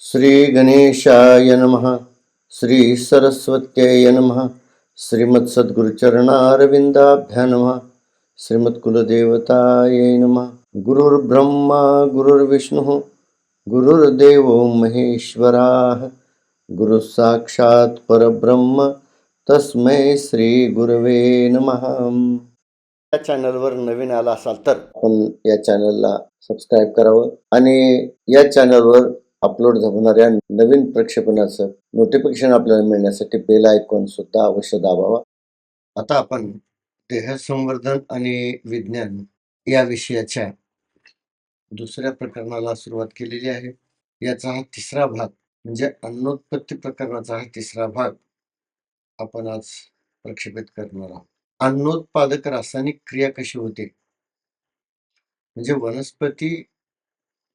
श्री गणेशाय नमः श्री सरस्वत्यै नमः श्रीमत् सद्गुरुचरणारविन्दाभ्या नमः श्रीमत्कुलदेवतायै नमः गुरुर्ब्रह्मा गुरुर्विष्णुः गुरुर्देवो महेश्वराः गुरुः साक्षात् परब्रह्म तस्मै श्री गुरवे नमः। या चॅनलवर नवीन आला असाल तर आपण या चॅनलला सबस्क्राईब करावं आणि या चॅनलवर अपलोड होणाऱ्या नवीन प्रक्षेपणाचं नोटिफिकेशन आपल्याला मिळण्यासाठी बेल आयकॉन सुद्धा अवश्य दाबावा. आता आपण देह संवर्धन आणि विज्ञान या विषयाच्या दुसऱ्या प्रकरणाला सुरुवात केलेली आहे. याचा हा तिसरा भाग म्हणजे अन्नोत्पत्ती प्रकरणाचा हा तिसरा भाग आपण आज प्रक्षेपित करणार आहोत. अन्नोत्पादक रासायनिक क्रिया कशी होते? म्हणजे वनस्पती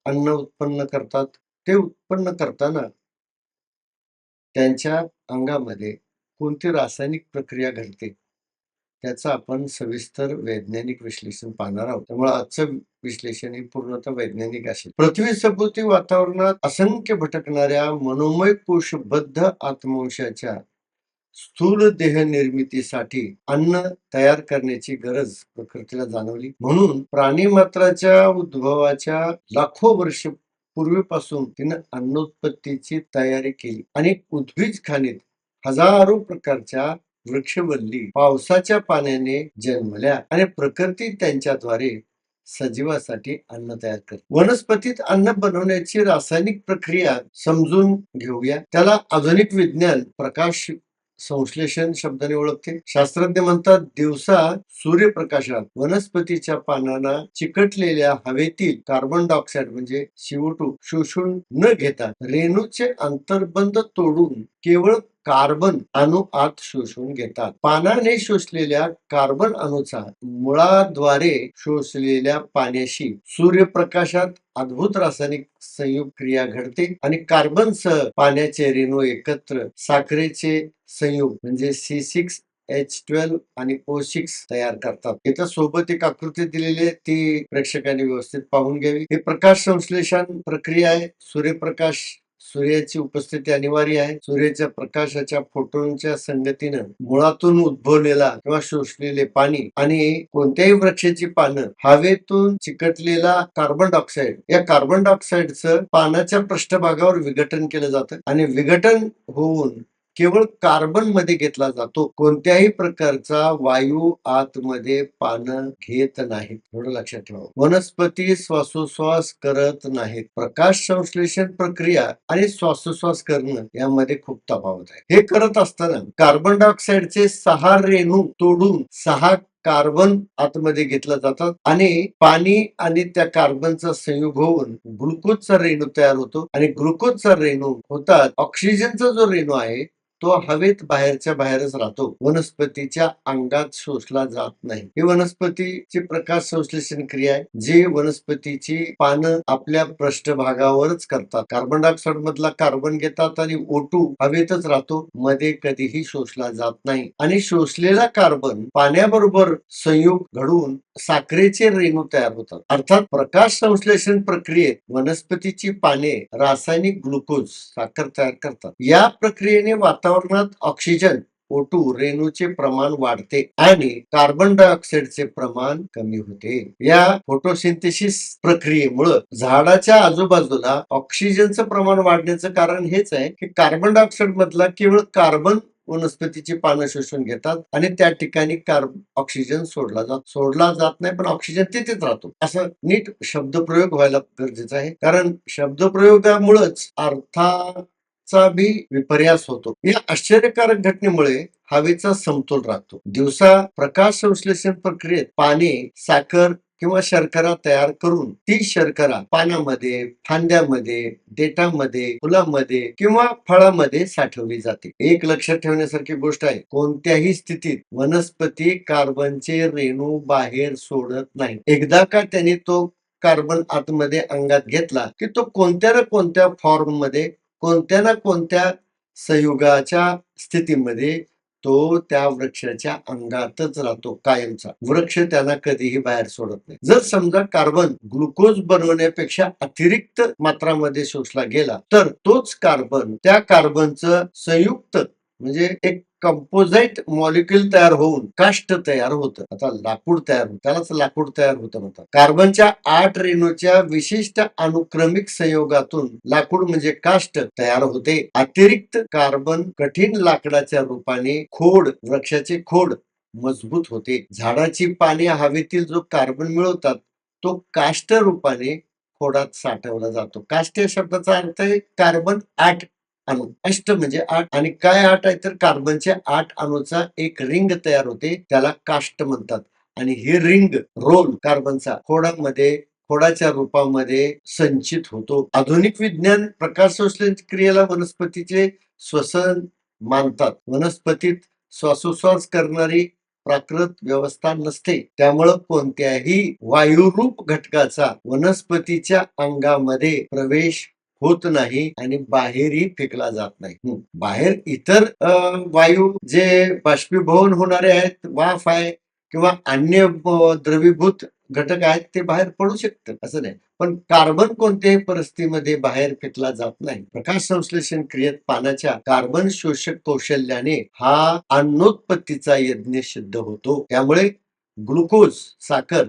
अन्न उत्पन्न करतात ते उत्पन्न करताना त्यांच्या अंगामध्ये कोणती रासायनिक प्रक्रिया घडते त्याचं आपण सविस्तर वैज्ञानिक विश्लेषण पाहणार आहोत. त्यामुळे आजचं विश्लेषण हे पूर्णतः वैज्ञानिक असेल. पृथ्वी सभोवती वातावरणात असंख्य भटकणाऱ्या मनोमय कोशबद्ध आत्मवंशाच्या स्थूल देह निर्मितीसाठी अन्न तयार करण्याची गरज प्रकृतीला जाणवली. म्हणून प्राणी मात्राच्या उद्भवाच्या लाखो वर्ष पूर्वीपासून तिनं अन्नोत्पत्तीची तयारी केली आणि उद्भिज खाणीत हजारो प्रकारच्या वृक्षवल्ली पावसाच्या पाण्याने जन्मल्या आणि प्रकृती त्यांच्याद्वारे सजीवासाठी अन्न तयार करते. वनस्पतीत अन्न बनवण्याची रासायनिक प्रक्रिया समजून घेऊया. त्याला आधुनिक विज्ञान प्रकाश संश्लेषण शब्दाने ओळखते शास्त्रज्ञ म्हणतात दिवसा सूर्यप्रकाशात वनस्पतीच्या पानांना चिकटलेल्या हवेतील कार्बन डायऑक्साईड म्हणजे CO2 शोषून न घेता रेणूचे अंतर्बंध तोडून केवळ कार्बन अणु आत शोषून घेतात. पानाने शोषलेल्या कार्बन अणूचा मुळाद्वारे शोषलेल्या पाण्याशी सूर्यप्रकाशात अद्भुत रासायनिक संयुग क्रिया घडते आणि कार्बन सह पाण्याचे रेणू एकत्र साखरेचे संयुग म्हणजे सी सिक्स एच ट्वेल्व आणि ओ सिक्स तयार करतात. इथं सोबत एक आकृती दिलेली आहे ती प्रेक्षकांनी व्यवस्थित पाहून घ्यावी. ही प्रकाश संश्लेषण प्रक्रिया आहे. सूर्यप्रकाश सूर्याची उपस्थिती अनिवार्य आहे. सूर्याच्या प्रकाशाच्या फोटोनच्या संगतीनं मुळातून उद्भवलेला किंवा शोषलेले पाणी आणि कोणत्याही वृक्षाची पानं हवेतून चिकटलेला कार्बन डायऑक्साईड या कार्बन डायऑक्साईडचं पानाच्या पृष्ठभागावर विघटन केलं जातं आणि विघटन होऊन केवळ कार्बनमध्ये घेतला जातो. कोणत्याही प्रकारचा वायू आतमध्ये पानं घेत नाहीत. थोडं लक्षात ठेवा. वनस्पती श्वासोश्वास करत नाहीत. प्रकाश संश्लेषण प्रक्रिया आणि श्वासोश्वास करणं यामध्ये खूप तफावत आहे. हे करत असताना कार्बन डायऑक्साईडचे सहा रेणू तोडून सहा कार्बन आतमध्ये घेतला जातात आणि पाणी आणि त्या कार्बनचा संयोग होऊन ग्लुकोजचा रेणू तयार होतो आणि ग्लुकोजचा रेणू होतात. ऑक्सिजनचा जो रेणू आहे तो हवेत बाहेरच्या बाहेरच राहतो. वनस्पतीच्या अंगात शोषला जात नाही. ही वनस्पतीची प्रकाश संश्लेषण क्रिया आहे जी वनस्पतीची पानं आपल्या पृष्ठभागावरच करतात. कार्बन डायऑक्साईड मधला कार्बन घेतात आणि ओटू हवेतच राहतो. मध्ये कधीही शोषला जात नाही. आणि शोषलेला कार्बन पाण्याबरोबर संयोग घडवून साखरेचे रेणू तयार होतात. अर्थात प्रकाश संश्लेषण प्रक्रियेत वनस्पतीची पाने रासायनिक ग्लुकोज साखर तयार करतात. या प्रक्रियेने वातावरण वातावरणात ऑक्सिजन ओटू रेणूचे प्रमाण वाढते आणि कार्बन डायऑक्साईडचे प्रमाण कमी होते. या फोटोसिंथेसिस प्रक्रियेमुळं झाडाच्या आजूबाजूला ऑक्सिजनचं प्रमाण वाढण्याचं कारण हेच आहे की कार्बन डायऑक्साईड मधला केवळ कार्बन वनस्पतीची पानं शोषून घेतात आणि त्या ठिकाणी कार्ब ऑक्सिजन सोडला जात सोडला जात नाही पण ऑक्सिजन तिथेच राहतो. असं नीट शब्दप्रयोग व्हायला गरजेचं आहे. कारण शब्दप्रयोगामुळेच चा बी विपर्यास होतो या आश्चर्यकारक घटनेमुळे हवेचा समतोल राहतो दिवसा प्रकाश संश्लेषण प्रक्रियेत पाणी साखर किंवा शर्करा तयार करून ती शर्करा पानामध्ये फांद्यामध्ये देठामध्ये फुलामध्ये किंवा फळामध्ये साठवली जाते. एक लक्षात ठेवण्यासारखी गोष्ट आहे कोणत्याही स्थितीत वनस्पती कार्बनचे रेणू बाहेर सोडत नाही एकदा का त्याने तो कार्बन आतमध्ये अंगात घेतला की तो कोणत्या ना कोणत्या फॉर्ममध्ये कोणत्या ना कोणत्या संयुगाच्या स्थितीमध्ये तो त्या वृक्षाच्या अंगातच राहतो कायमचा. वृक्ष त्यांना कधीही बाहेर सोडत नाही. जर समजा कार्बन ग्लुकोज बनवण्यापेक्षा अतिरिक्त मात्रामध्ये शोषला गेला तर तोच कार्बन त्या कार्बनचं संयुक्त म्हणजे एक कंपोजाईट मॉलिक्युल तयार होऊन काष्ट तयार होतं. आता लाकूड तयार होतं. त्यालाच लाकूड तयार होतं म्हणतात. कार्बनच्या आठ रेणूच्या विशिष्ट अनुक्रमिक संयोगातून लाकूड म्हणजे काष्ट तयार होते. अतिरिक्त कार्बन कठीण लाकडाच्या रूपाने खोड वृक्षाचे खोड मजबूत होते. झाडाची पाने हवेतील जो कार्बन मिळवतात तो काष्ट रूपाने खोडात साठवला जातो. काष्ट या शब्दाचा अर्थ आहे कार्बन आठ. अणू. अष्ट म्हणजे आठ. आणि काय आठ आहे तर कार्बनच्या आठ अणूचा एक रिंग तयार होते त्याला काष्ट म्हणतात. आणि ही रिंग रोल कार्बनचा खोडामध्ये खोडाच्या रूपामध्ये संचित होतो. आधुनिक विज्ञान प्रकाश क्रियेला वनस्पतीचे श्वसन मानतात. वनस्पतीत श्वासोश्वास करणारी प्राकृत व्यवस्था नसते. त्यामुळं कोणत्याही वायुरूप घटकाचा वनस्पतीच्या अंगामध्ये प्रवेश होत नाही आणि बाहेरही फेकला जात नाही. बाहेर इतर वायू जे बाष्पीभवन होणारे आहेत वाफ आहे किंवा अन्य द्रवीभूत घटक आहेत ते बाहेर पडू शकतात असं नाही. पण कार्बन कोणत्याही परिस्थितीमध्ये बाहेर फेकला जात नाही. प्रकाश संश्लेषण क्रियेत पानाच्या कार्बन शोषक कौशल्याने हा अन्नोत्पत्तीचा यज्ञ सिद्ध होतो. त्यामुळे ग्लुकोज साखर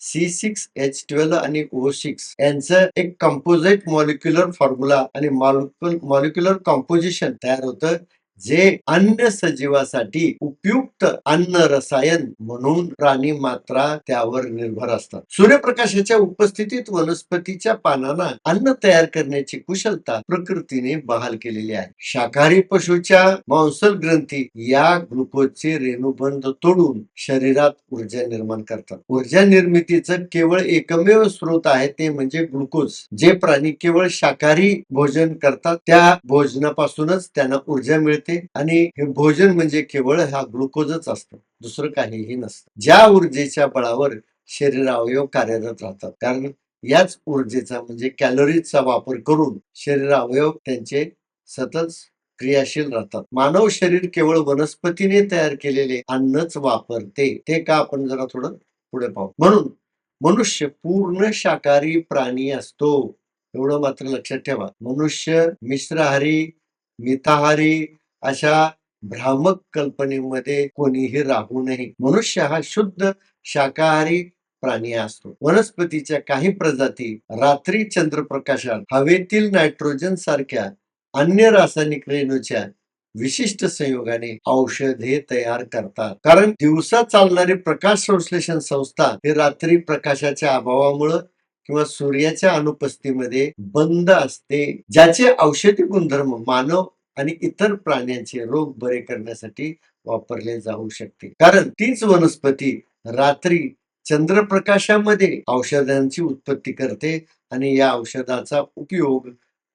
सी सिक्स एच ट्वेल्व आणि ओ सिक्स यांचं एक कंपोजिट मॉलिक्युलर फॉर्म्युला आणि मॉलिक्युलर कॉम्पोजिशन तयार होतं. जे अन्न सजीवासाठी उपयुक्त अन्न रसायन म्हणून प्राणी मात्रा त्यावर निर्भर असतात. सूर्यप्रकाशाच्या उपस्थितीत वनस्पतीच्या पानांना अन्न तयार करण्याची कुशलता प्रकृतीने बहाल केलेली आहे. शाकाहारी पशुच्या मांसल ग्रंथी या ग्लुकोजचे रेणुबंध तोडून शरीरात ऊर्जा निर्माण करतात. ऊर्जा निर्मितीचं केवळ एकमेव स्रोत आहे ते म्हणजे ग्लुकोज. जे प्राणी केवळ शाकाहारी भोजन करतात त्या भोजनापासूनच त्यांना ऊर्जा मिळते. आणि हे भोजन म्हणजे केवळ हा ग्लुकोजच असतो दुसरं काहीही नसतं. ज्या ऊर्जेच्या बळावर शरीर अवयव कार्यरत राहतात कारण याच ऊर्जेचा म्हणजे कॅलरीजचा वापर करून शरीर अवयव त्यांचे सतत क्रियाशील राहतात. मानव शरीर केवळ वनस्पतीने तयार केलेले अन्नच वापरते ते का आपण जरा थोडं पुढे पाहू. म्हणून मनुष्य पूर्ण शाकाहारी प्राणी असतो एवढं मात्र लक्षात ठेवा. मनुष्य मिश्राहारी मिताहारी अशा भ्रामक कल्पनेमध्ये कोणीही राहू नये. मनुष्य हा शुद्ध शाकाहारी प्राणी असतो. वनस्पतीच्या काही प्रजाती रात्री चंद्रप्रकाशात हवेतील नायट्रोजन सारख्या अन्य रासायनिक रेणूच्या विशिष्ट संयोगाने औषधे तयार करतात. कारण दिवसा चालणारी प्रकाश संश्लेषण संस्था ही रात्री प्रकाशाच्या अभावामुळं किंवा सूर्याच्या अनुपस्थितीमध्ये बंद असते. ज्याचे औषधी गुणधर्म मानव आणि इतर प्राण्यांचे रोग बरे करण्यासाठी वापरले जाऊ शकते. कारण तीच वनस्पती रात्री चंद्रप्रकाशामध्ये औषधांची उत्पत्ती करते आणि या औषधाचा उपयोग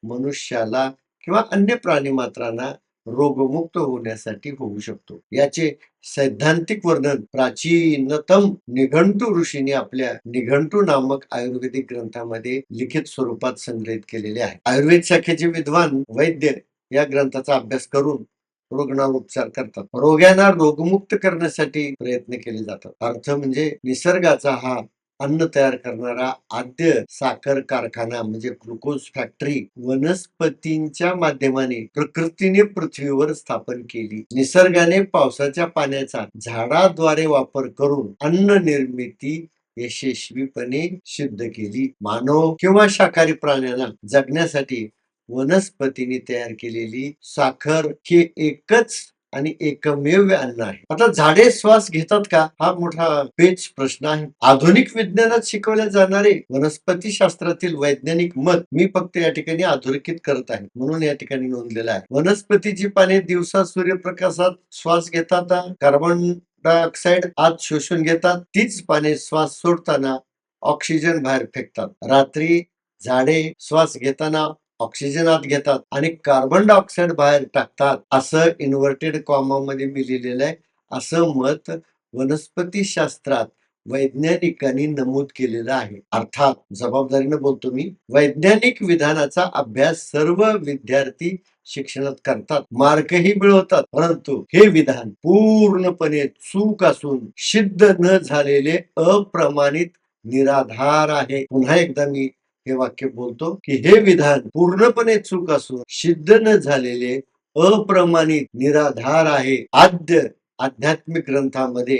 मनुष्याला किंवा अन्य प्राणी मात्रांना रोगमुक्त होण्यासाठी होऊ शकतो. याचे सैद्धांतिक वर्णन प्राचीनतम निघंटू ऋषीने आपल्या निघंटू नामक आयुर्वेदिक ग्रंथामध्ये लिखित स्वरूपात संग्रहित केलेले आहे. आयुर्वेद शाखेचे विद्वान वैद्य या ग्रंथाचा अभ्यास करून रुग्णावर उपचार करतात. रोग्यांना रोगमुक्त करण्यासाठी प्रयत्न केले जातात. अर्थ म्हणजे निसर्गाचा हा अन्न तयार करणारा आद्य साखर कारखाना म्हणजे ग्लुकोज फॅक्टरी वनस्पतींच्या माध्यमाने प्रकृतीने पृथ्वीवर स्थापन केली. निसर्गाने पावसाच्या पाण्याचा झाडाद्वारे वापर करून अन्न निर्मिती यशस्वीपणे सिद्ध केली. मानव किंवा शाकाहारी प्राण्यांना जगण्यासाठी वनस्पतीने तयार केलेली साखर हे एकच आणि एकमेव अन्न आहे. आता झाडे श्वास घेतात का? हा मोठा पेच प्रश्न आहे. आधुनिक विज्ञानात शिकवले जाणारे वनस्पती शास्त्रातील वैज्ञानिक मत मी फक्त या ठिकाणी अधोरेखित करत आहे. म्हणून या ठिकाणी नोंदलेलं आहे. वनस्पतीची पाने दिवसा सूर्यप्रकाशात श्वास घेतात कार्बन डायऑक्साईड आत शोषून घेतात तीच पाने श्वास सोडताना ऑक्सिजन बाहेर फेकतात. रात्री झाडे श्वास घेताना ऑक्सिजन आत घेतात आणि कार्बन डायऑक्साईड बाहेर टाकतात असं इन्व्हर्टेड कॉमामध्ये मी लिहिलेलं आहे. असं मत वनस्पती शास्त्रात वैज्ञानिकांनी नमूद केलेलं आहे. अर्थात जबाबदारीनं बोलतो मी वैज्ञानिक विधानाचा अभ्यास सर्व विद्यार्थी शिक्षणात करतात. मार्कही मिळवतात. परंतु हे विधान पूर्णपणे चूक असून सिद्ध न झालेले अप्रमाणित निराधार आहे. पुन्हा एकदा मी हे वाक्य बोलतो की हे विधान पूर्णपणे चूक असून सिद्ध न झालेले अप्रमाणित निराधार आहे. आद्य आध्यात्मिक ग्रंथामध्ये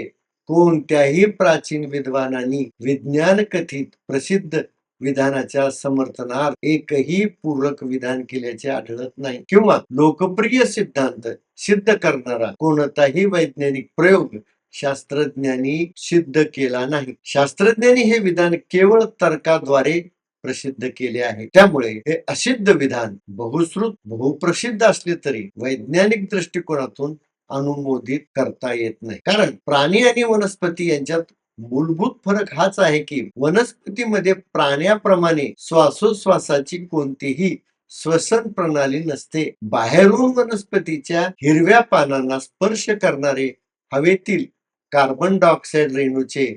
कोणत्याही प्राचीन विद्वानांनी विज्ञान कथित प्रसिद्ध विधानाच्या समर्थनार्थ एकही पूरक विधान केल्याचे आढळत नाही. किंवा लोकप्रिय सिद्धांत सिद्ध करणारा कोणताही वैज्ञानिक प्रयोग शास्त्रज्ञांनी सिद्ध केला नाही. शास्त्रज्ञांनी हे विधान केवळ तर्काद्वारे प्रसिद्ध केले आहे. त्यामुळे हे असिद्ध विधान बहुश्रुत बहुप्रसिद्ध असले तरी वैज्ञानिक दृष्टिकोनातून अनुमोदित करता येत नाही. कारण प्राणी आणि वनस्पती यांच्यात मूलभूत फरक हाच आहे की वनस्पतीमध्ये प्राण्याप्रमाणे श्वासोश्वासाची कोणतीही श्वसन प्रणाली नसते. बाहेरून वनस्पतीच्या हिरव्या पानांना स्पर्श करणारे हवेतील कार्बन डायऑक्साईड रेणूचे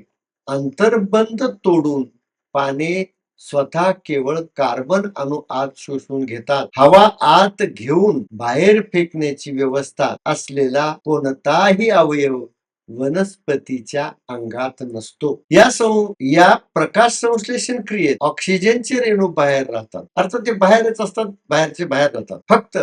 अंतर्बंध तोडून पाने स्वतः केवळ कार्बन अणु आत शोषून घेतात. हवा आत घेऊन बाहेर फेकण्याची व्यवस्था असलेला कोणताही अवयव वनस्पतीच्या अंगात नसतो. या सं या प्रकाश संश्लेषण क्रियेत ऑक्सिजनचे रेणू बाहेर राहतात. अर्थात ते बाहेरच असतात बाहेरचे बाहेर राहतात. फक्त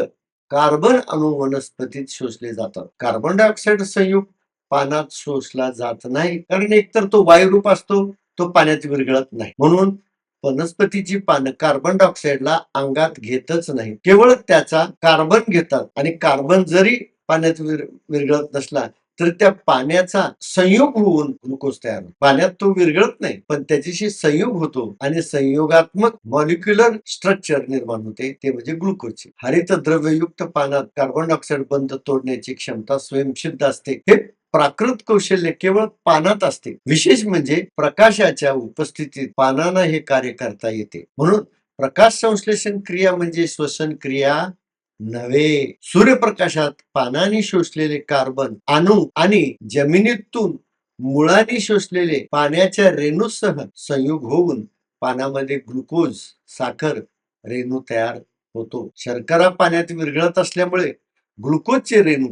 कार्बन अणु वनस्पतीत शोषले जातात. कार्बन डायऑक्साईड संयुक्त पानात शोषला जात नाही. कारण एकतर तो वायुरूप असतो तो पाण्यात विरघळत नाही. म्हणून वनस्पतीची पानं कार्बन डायऑक्साईडला अंगात घेतच नाही. केवळ त्याचा कार्बन घेतात. आणि कार्बन जरी पाण्यात विरघळत नसला तर त्या पाण्याचा संयोग होऊन ग्लुकोज तयार होतो. पाण्यात तो विरघळत नाही पण त्याच्याशी संयोग होतो आणि संयोगात्मक मॉलिक्युलर स्ट्रक्चर निर्माण होते ते म्हणजे ग्लुकोजचे. हरित द्रव्ययुक्त पानात कार्बन डायऑक्साईड बंद तोडण्याची क्षमता स्वयंसिद्ध असते. हे प्राकृत कौशल्य केवळ पानात असते. विशेष म्हणजे प्रकाशाच्या उपस्थितीत पानांना हे कार्य करता येते. म्हणून प्रकाश संश्लेषण क्रिया म्हणजे श्वसन क्रिया नव्हे. सूर्यप्रकाशात पानांनी शोषलेले कार्बन अणू आणि जमिनीतून मुळांनी शोषलेले पाण्याच्या रेणूसह संयोग होऊन पानामध्ये ग्लुकोज साखर रेणू तयार होतो. शर्करा पाण्यात विरघळत असल्यामुळे ग्लुकोजचे रेणू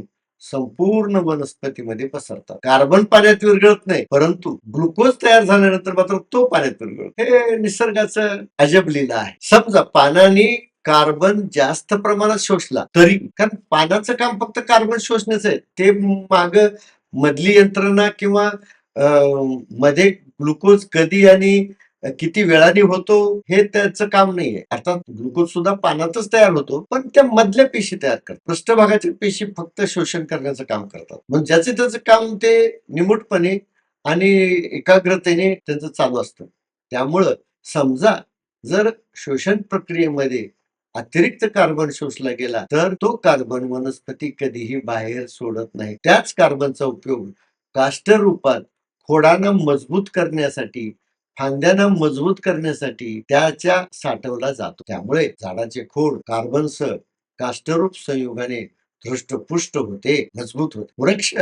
संपूर्ण वनस्पतीमध्ये पसरतात. कार्बन पाण्यात विरघळत नाही परंतु ग्लुकोज तयार झाल्यानंतर मात्र तो पाण्यात विरघळतो. हे निसर्गाचं अजब लिहिलं आहे. समजा पानाने कार्बन जास्त प्रमाणात शोषला तरी कारण पानाचं काम फक्त कार्बन शोषण्याचं आहे. ते माग मधली यंत्रणा किंवा मध्ये ग्लुकोज कधी आणि किती वेळाने होतो हे त्याचं काम नाहीये. अर्थात ग्लुकोज सुद्धा पानातच तयार होतो पण त्या मधल्या पेशी तयार करतात. पृष्ठभागाच्या पेशी फक्त शोषण करण्याचं काम करतात. मग ज्याचे त्याचं काम ते निमूटपणे आणि एकाग्रतेने त्यांचं चालू असतं. त्यामुळं समजा जर शोषण प्रक्रियेमध्ये अतिरिक्त कार्बन शोषला गेला तर तो कार्बन वनस्पती कधीही बाहेर सोडत नाही. त्याच कार्बनचा उपयोग काष्ट रूपात खोडांना मजबूत करण्यासाठी फांद्यांना मजबूत करण्यासाठी त्याच्या साठवला जातो. त्यामुळे झाडाचे खोड कार्बनस काष्टरूप संयोगाने धृष्टपुष्ट होते मजबूत होते. वृक्ष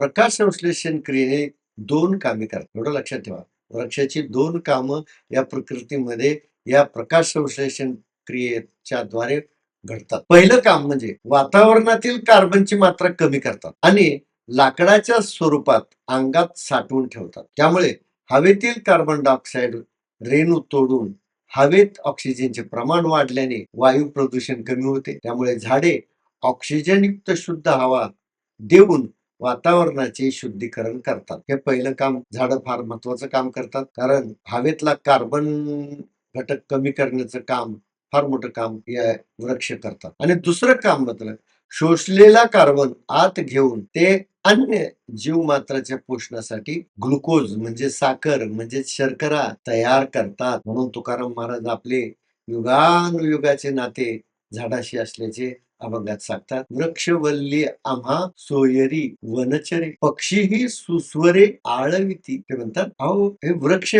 प्रकाश संश्लेषण क्रियेने दोन कामे करतात. एवढं लक्षात ठेवा. वृक्षाची दोन कामं या प्रकृतीमध्ये या प्रकाश संश्लेषण क्रियेच्या द्वारे घडतात. पहिलं काम म्हणजे वातावरणातील कार्बनची मात्रा कमी करतात आणि लाकडाच्या स्वरूपात अंगात साठवून ठेवतात. त्यामुळे हवेतील कार्बन डायऑक्साईड रेणू तोडून हवेत ऑक्सिजनचे प्रमाण वाढल्याने वायू प्रदूषण कमी होते. त्यामुळे झाडे ऑक्सिजनयुक्त शुद्ध हवा देऊन वातावरणाचे शुद्धीकरण करतात. हे पहिलं काम झाडं फार महत्वाचं काम करतात. कारण हवेतला कार्बन घटक कमी करण्याचं काम फार मोठं काम या वृक्ष करतात. आणि दुसरं काम मात्र शोषलेला कार्बन आत घेऊन ते अन्य जीवमात्राच्या पोषणासाठी ग्लुकोज म्हणजे साखर म्हणजे शर्करा तयार करतात. म्हणून तुकाराम महाराज आपले युगानुयुगाचे नाते झाडाशी असल्याचे अभंगात सांगतात. वृक्षवल्ली आम्हा सोयरी वनचरे पक्षीही सुस्वरे आळविती. ते म्हणतात अहो हे वृक्ष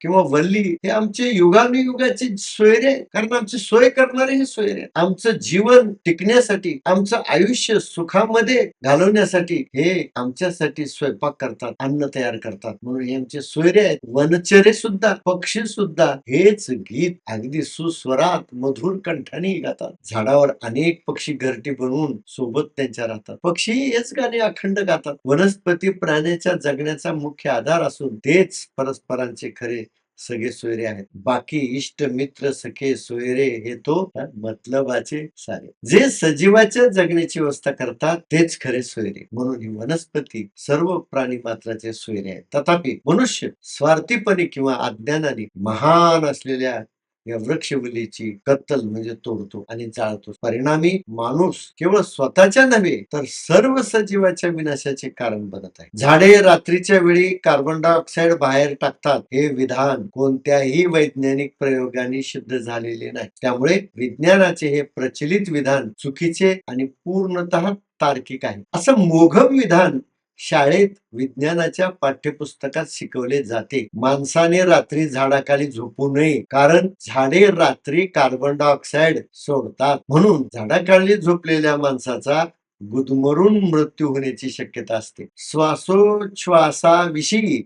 किंवा वल्ली हे आमचे युगानुयुगाचे सोयरे कारण आमची सोय करणारे हे सोयरे आमचं जीवन टिकण्यासाठी आमचं आयुष्य सुखामध्ये घालवण्यासाठी हे आमच्यासाठी स्वयंपाक करतात अन्न तयार करतात. म्हणून हे आमचे सोयरे आहेत. वनचरे सुद्धा पक्षी सुद्धा हेच गीत अगदी सुस्वरात मधुर कंठाने गातात. झाडावर अनेक पक्षी घरटी बनवून सोबत त्यांच्या राहतात. पक्षी हेच गाणे अखंड गातात. वनस्पती प्राण्याच्या जगण्याचा मुख्य आधार असून तेच परस्परांचे खरे सगळे सोयरे आहेत. बाकी इष्ट मित्र सखे सोयरे हे तो मतलबाचे सारे. जे सजीवाच्या जगण्याची व्यवस्था करतात तेच खरे सोयरे. म्हणून ही वनस्पती सर्व प्राणी मात्राचे सोयरे आहेत. तथापि मनुष्य स्वार्थीपणे किंवा अज्ञानाने महान असलेल्या या वृक्षवलीची कत्तल म्हणजे तोडतो आणि जाळतो. परिणामी माणूस केवळ स्वतःच्या नव्हे तर सर्व सजीवाच्या विनाशाचे कारण बनत आहे. झाडे रात्रीच्या वेळी कार्बन डायऑक्साईड बाहेर टाकतात हे विधान कोणत्याही वैज्ञानिक प्रयोगाने सिद्ध झालेले नाही. त्यामुळे विज्ञानाचे हे प्रचलित विधान चुकीचे आणि पूर्णतः तार्किक आहे. असं मोघम विधान शाळेत विज्ञानाच्या पाठ्यपुस्तकात शिकवले जाते. माणसाने रात्री झाडाखाली झोपू नये कारण झाडे रात्री कार्बन डायऑक्साईड सोडतात. म्हणून झाडाखाली झोपलेल्या माणसाचा गुदमरून मृत्यू होण्याची शक्यता असते. श्वासोच्छ्वासाविषयी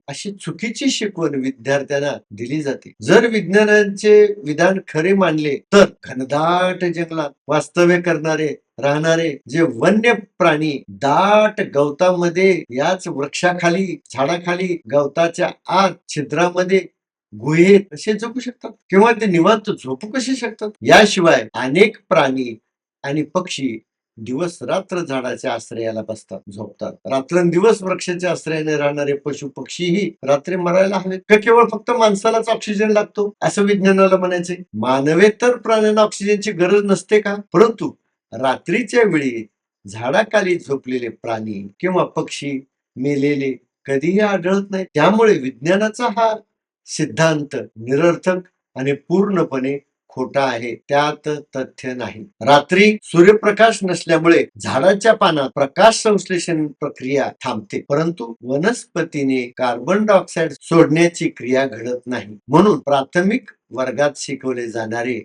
अशी चुकीची शिकवण विद्यार्थ्यांना दिली जाते. जर विज्ञानांचे विधान खरे मानले तर घनदाट जंगलात वास्तव्य करणारे राहणारे जे वन्य प्राणी दाट गवतामध्ये याच वृक्षाखाली झाडाखाली गवताच्या आत छिद्रामध्ये गुहेत असे झोपू शकतात? किंवा ते निवांत झोपू कसे शकतात? याशिवाय अनेक प्राणी आणि पक्षी दिवस रात्र झाडाच्या आश्रयाला बसतात झोपतात. रात्रंदिवस वृक्षाच्या आश्रयाने राहणारे पशु पक्षीही रात्री मरायला हवेत का? केवळ फक्त माणसालाच ऑक्सिजन लागतो? असं विज्ञानाला म्हणायचे मानवेतर प्राण्यांना ऑक्सिजनची गरज नसते का? परंतु रात्रीच्या वेळी झाडाखाली झोपलेले प्राणी किंवा पक्षी मेलेले कधीही आढळत नाही त्यामुळे विज्ञानाचा हा सिद्धांत निरर्थक आणि पूर्णपणे खोटा आहे त्यात तथ्य नाही. रात्री सूर्यप्रकाश नसल्यामुळे झाडाच्या पानात प्रकाश संश्लेषण प्रक्रिया थांबते परंतु वनस्पतीने कार्बन डायऑक्साईड सोडण्याची क्रिया घडत नाही. म्हणून प्राथमिक वर्गात शिकवले जाणारे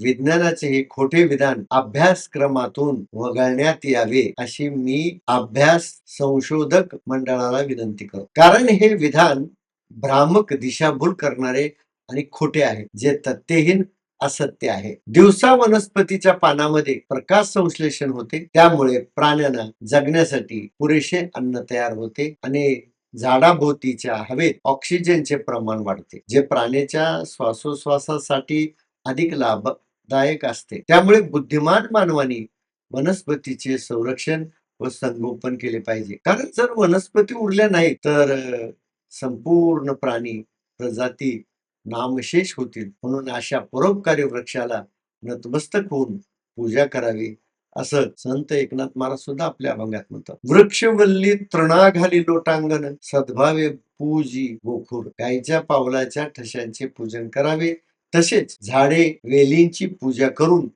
विज्ञानाचे हे खोटे विधान अभ्यासक्रमातून वगळण्यात यावे अशी मी अभ्यास संशोधक मंडळाला विनंती करतो. कारण हे विधान भ्रामक दिशाभूल करणारे आणि खोटे आहे जे तथ्यहीन असत्य आहे. दिवसा वनस्पतीच्या पानामध्ये प्रकाश संश्लेषण होते. त्यामुळे प्राण्यांना जगण्यासाठी पुरेसे अन्न तयार होते आणि झाडाभोवतीच्या हवेत ऑक्सिजनचे प्रमाण वाढते जे प्राण्याच्या श्वासोश्वासासाठी अधिक लाभदायक असते. त्यामुळे बुद्धिमान मानवानी वनस्पतीचे संरक्षण व संगोपन केले पाहिजे. कारण जर वनस्पती उरल्या नाही तर संपूर्ण प्राणी प्रजाती नामशेष होतील. म्हणून अशा परोपकारी वृक्षाला नतमस्तक होऊन पूजा करावी असं संत एकनाथ महाराज सुद्धा आपल्या अभंगात म्हणतात. वृक्षवल्ली तृणाघाली लोटांगण सद्भावे पूजी गोखूर. गायच्या पावलाच्या ठशांचे पूजन करावे तसेच झाडे वेलींची पूजा करून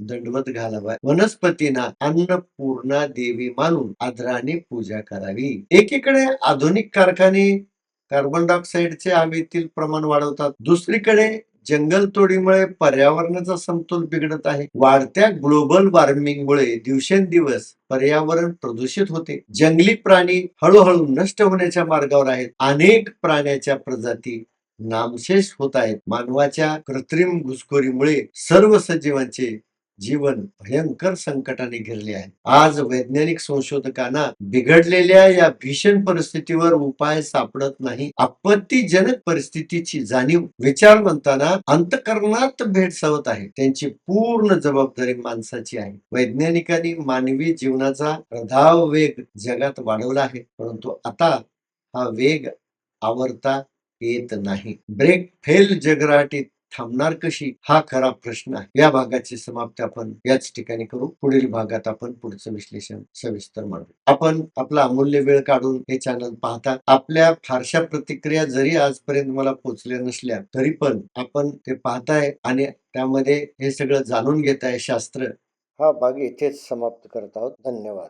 दंडवत घालावा. वनस्पतींना अन्नपूर्णा देवी मानून आदराने पूजा करावी. एकीकडे आधुनिक कारखाने कार्बन डायऑक्साईडचे हवेतील प्रमाण वाढवतात. दुसरीकडे जंगल तोडीमुळे पर्यावरणाचा समतोल बिघडत आहे. वाढत्या ग्लोबल वॉर्मिंगमुळे दिवसेंदिवस पर्यावरण प्रदूषित होते. जंगली प्राणी हळूहळू नष्ट होण्याच्या मार्गावर आहेत. अनेक प्राण्याच्या प्रजाती नामशेष होत आहेत. मानवाच्या कृत्रिम घुसखोरीमुळे सर्व सजीवांचे जीवन भयंकर संकटाने घेरले आहे. आज वैज्ञानिक संशोधकांना बिघडलेल्या या भीषण परिस्थितीवर उपाय सापडत नाही. आपत्तीजनक परिस्थितीची जाणीव विचार म्हणताना अंतकरणात भेडसावत आहे. त्यांची पूर्ण जबाबदारी माणसाची आहे. वैज्ञानिकांनी मानवी जीवनाचा प्रधाव वेग जगात वाढवला आहे. परंतु आता हा वेग आवरता येत नाही. ब्रेक फेल जगराटीत थांबणार कशी? हा खरा प्रश्न आहे. या भागाची समाप्ती आपण याच ठिकाणी करू. पुढील भागात आपण पुढचं विश्लेषण सविस्तर मांडू. आपण आपला अमूल्य वेळ काढून हे चॅनल पाहता. आपल्या फारशा प्रतिक्रिया जरी आजपर्यंत मला पोचल्या नसल्या तरी पण आपण ते पाहताय आणि त्यामध्ये हे सगळं जाणून घेताय शास्त्र. हा भाग इथेच समाप्त करत आहोत. धन्यवाद.